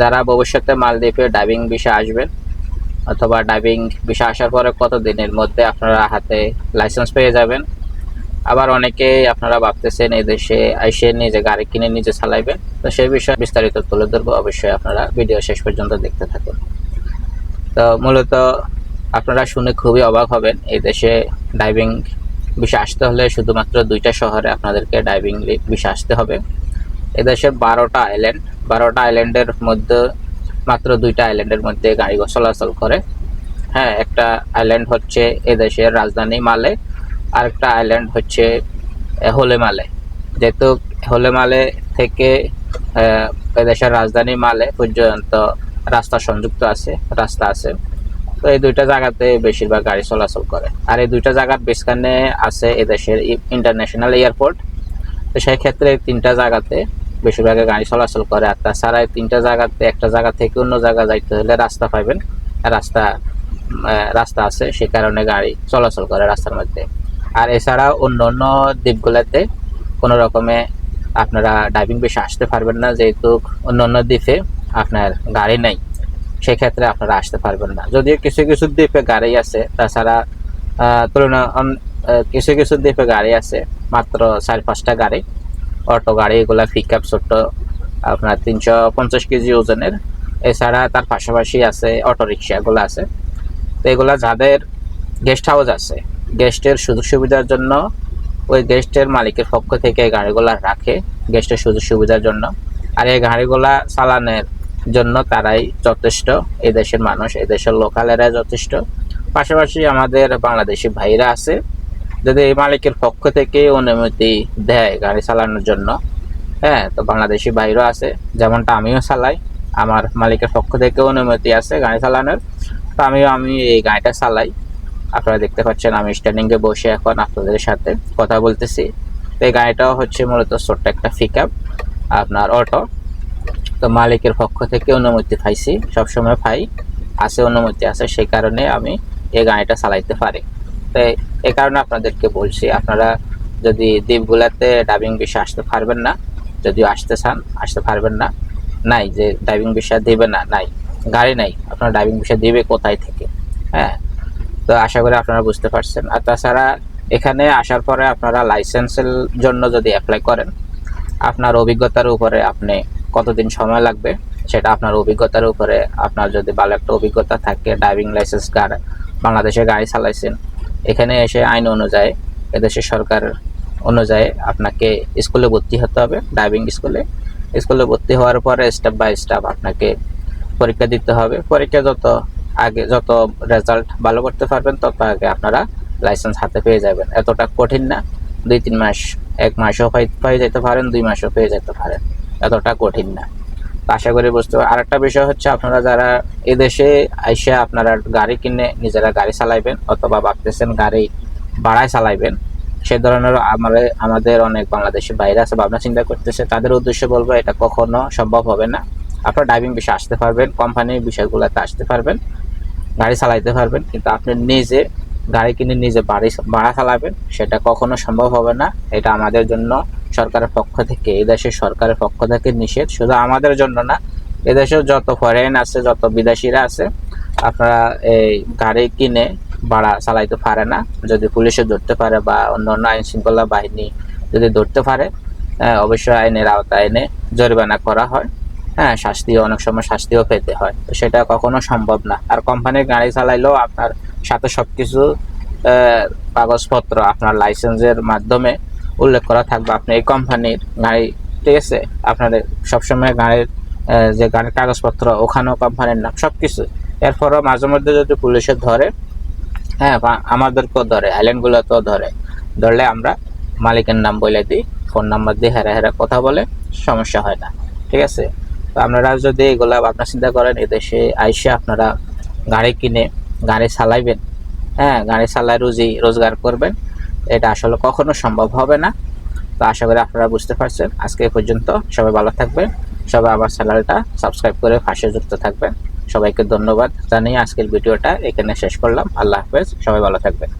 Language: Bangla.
যারা ভবিষ্যতে মালদ্বীপে ডাইভিং বিষয় আসবেন, অথবা ডাইভিং বিষয় আসার পরে কত দিনের মধ্যে আপনারা হাতে লাইসেন্স পেয়ে যাবেন। আবার অনেকেই আপনারা ভাবতেছেন এই দেশে এসে নিজে গাড়ি কিনে নিজে চালাইবেন। তো সেই বিষয়ে বিস্তারিত তুলে ধরবো। অবশ্যই আপনারা ভিডিও শেষ পর্যন্ত দেখতে থাকুন। তো মূলত আপনারা শুনে খুবই অবাক হবেন, এই দেশে ডাইভিং বিষয় আসতে হলে শুধুমাত্র দুইটা শহরে আপনাদেরকে ডাইভিং বিষয় আসতে হবে। এদেশে বারোটা আইল্যান্ড বারোটা আইল্যান্ডের মধ্যে মাত্র দুইটা আইল্যান্ডের মধ্যে গাড়ি চলাচল করে। হ্যাঁ একটা আইল্যান্ড হচ্ছে এদেশের রাজধানী মালে আরেকটা আইল্যান্ড হচ্ছে আহ, হোলেমালে যেহেতু হোলেমালে থেকে আহ, এদেশের রাজধানী মালে পর্যন্ত রাস্তা সংযুক্ত আছে রাস্তা আছে। তো এই দুইটা জায়গাতে বেশিরভাগ গাড়ি চলাচল করে। আর এই দুইটা জায়গার বেসখানে আছে এদেশের ইন্টারন্যাশনাল এয়ারপোর্ট তো সেই ক্ষেত্রে তিনটা জায়গাতে বেশিরভাগ গাড়ি চলাচল করে আর তাছাড়া তিনটা জায়গাতে, একটা জায়গা থেকে অন্য জায়গা যাইতে হলে রাস্তা পাইবেন। রাস্তা রাস্তা আছে, সে কারণে গাড়ি চলাচল করে রাস্তার মধ্যে। আর এছাড়া অন্য অন্য দ্বীপগুলোতে কোনো রকমে আপনারা ডাইভিং বেশি আসতে পারবেন না, যেহেতু অন্য অন্য দ্বীপে আপনার গাড়ি নেই। সেক্ষেত্রে আপনারা আসতে পারবেন না। যদিও কিছু কিছু দ্বীপে গাড়ি আছে, তাছাড়া তুলনা কিছু কিছু দ্বীপে গাড়ি আছে, মাত্র চার পাঁচটা গাড়ি। অটো, গাড়ি এগুলা পিক আপ ছোট্ট, আপনার তিনশো পঞ্চাশ কেজি ওজনের। এছাড়া তার পাশাপাশি আছে অটো রিক্সা এগুলো আছে। তো এগুলা যাদের গেস্ট হাউস আছে গেস্টের সুযোগ সুবিধার জন্য ওই গেস্টের মালিকের পক্ষ থেকে এই গাড়িগুলা রাখে গেস্টের সুযোগ সুবিধার জন্য। আর এই গাড়িগুলা চালানোর জন্য তারাই যথেষ্ট এই দেশের মানুষ এই দেশের লোকালেরা যথেষ্ট। পাশাপাশি আমাদের বাংলাদেশি ভাইরা আছে যদি এই মালিকের পক্ষ থেকে অনুমতি দেয় গাড়ি চালানোর জন্য হ্যাঁ তো বাংলাদেশি বাইরও আছে। যেমনটা আমিও চালাই। আমার মালিকের পক্ষ থেকে অনুমতি আছে গাড়ি চালানোর। তো আমিও, আমি এই গাড়িটা চালাই। আপনারা দেখতে পাচ্ছেন, আমি স্ট্যান্ডিংয়ে বসে এখন আপনাদের সাথে কথা বলতেছি। তো এই গাড়িটাও হচ্ছে মূলত ছোট্ট একটা পিক আপনার অটো তো মালিকের পক্ষ থেকে অনুমতি পাইছি, সবসময় পাই। আছে অনুমতি আছে, সেই কারণে আমি এই গাড়িটা চালাইতে পারি। তো এই কারণে আপনাদেরকে বলছি, আপনারা যদি দ্বীপগুলাতে ডাইভিং বিষয় আসতে পারবেন না, যদিও আসতে চান, আসতে পারবেন না, নাই যে ডাইভিং বিষয় দিবে না, নাই, গাড়ি নাই, আপনার ডাইভিং বিষয় দিবে কোথায় থেকে হ্যাঁ? তো আশা করি আপনারা বুঝতে পারছেন। আর তাছাড়া এখানে আসার পরে আপনারা লাইসেন্সের জন্য যদি অ্যাপ্লাই করেন, আপনার অভিজ্ঞতার উপরে আপনি কতদিন সময় লাগবে, সেটা আপনার অভিজ্ঞতার উপরে, আপনার যদি ভালো একটা অভিজ্ঞতা থাকে ড্রাইভিং লাইসেন্স গাড়ি বাংলাদেশে গাড়ি চালাইছেন এখানে এসে আইন অনুযায়ী এদেশের সরকার অনুযায়ী আপনাকে স্কুলে ভর্তি হতে হবে ড্রাইভিং স্কুলে স্কুলে ভর্তি হওয়ার পরে স্টেপ বাই স্টেপ আপনাকে পরীক্ষা দিতে হবে। পরীক্ষা যত আগে, যত রেজাল্ট ভালো করতে পারবেন, তত আগে আপনারা লাইসেন্স হাতে পেয়ে যাবেন। এতটা কঠিন না। দুই, তিন মাস, এক মাসও পেয়ে যেতে পারেন, দুই মাসও পেয়ে যেতে পারেন। এতটা কঠিন না। আশা করি বুঝতে পার আরেকটা বিষয় হচ্ছে আপনারা যারা এদেশে আইসা আপনারা গাড়ি কিনে নিজেরা গাড়ি চালাইবেন অথবা ভাবতেছেন গাড়ি ভাড়ায় চালাইবেন, সে ধরনের আমাদের আমাদের অনেক বাংলাদেশি বাইরে আছে, ভাবনা চিন্তা করতেছে, তাদের উদ্দেশ্যে বলব এটা কখনো সম্ভব হবে না। আপনারা ড্রাইভিং বিষয়ে আসতে পারবেন কোম্পানির বিষয়গুলোতে আসতে পারবেন, গাড়ি চালাইতে পারবেন, কিন্তু আপনি নিজে গাড়ি কিনে নিজে বাড়ি, ভাড়া চালাবেন, সেটা কখনো সম্ভব হবে না। এটা আমাদের জন্য সরকারের পক্ষ থেকে এই দেশের সরকারের পক্ষ থেকে নিষেধ। শুধু আমাদের জন্য না এদেশেও যত ফরেন আছে যত বিদেশিরা আছে আপনারা এই গাড়ি কিনে ভাড়া চালাইতে পারে না। যদি পুলিশে ধরতে পারে বা অন্য অন্য আইন শৃঙ্খলা বাহিনী যদি ধরতে পারে আহ, অবশ্যই আইনের আওতায় এনে জরিমানা করা হয়। হ্যাঁ শাস্তি অনেক সময় শাস্তিও পেতে হয়। তো সেটা কখনো সম্ভব না। আর কোম্পানির গাড়ি চালাইলেও আপনার সাথে সব কিছু কাগজপত্র আপনার লাইসেন্সের মাধ্যমে উল্লেখ করা থাকবে, আপনি এই কোম্পানির গাড়ি, ঠিক আছে? আপনার সবসময় গাড়ির যে গাড়ির কাগজপত্র, ওখানেও কোম্পানির নাম সব কিছু এরপরও মাঝে মধ্যে যদি পুলিশে ধরে হ্যাঁ আমাদেরকেও ধরে আইল্যান্ডগুলোতেও ধরে, ধরলে আমরা মালিকের নাম বলে দিই ফোন নাম্বার দিয়ে হেরা হেরা কথা বলে, সমস্যা হয় না, ঠিক আছে? তো আপনারা যদি এগুলা আপনার চিন্তা করেন, এদেশে আইসে আপনারা গাড়ি কিনে, গাড়ি চালাইবেন হ্যাঁ গাড়ি চালায় রুজি, রোজগার করবেন এটা আসলে কখনো সম্ভব হবে না। তো আশা করি আপনারা বুঝতে পারছেন। আজকে এই পর্যন্ত সবাই ভালো থাকবেন। সবাই আমার চ্যানেলটা সাবস্ক্রাইব করে পাশে যুক্ত থাকবেন। সবাইকে ধন্যবাদ জানিয়ে আজকের ভিডিওটা এখানে শেষ করলাম। আল্লাহ হাফেজ। সবাই ভালো থাকবেন।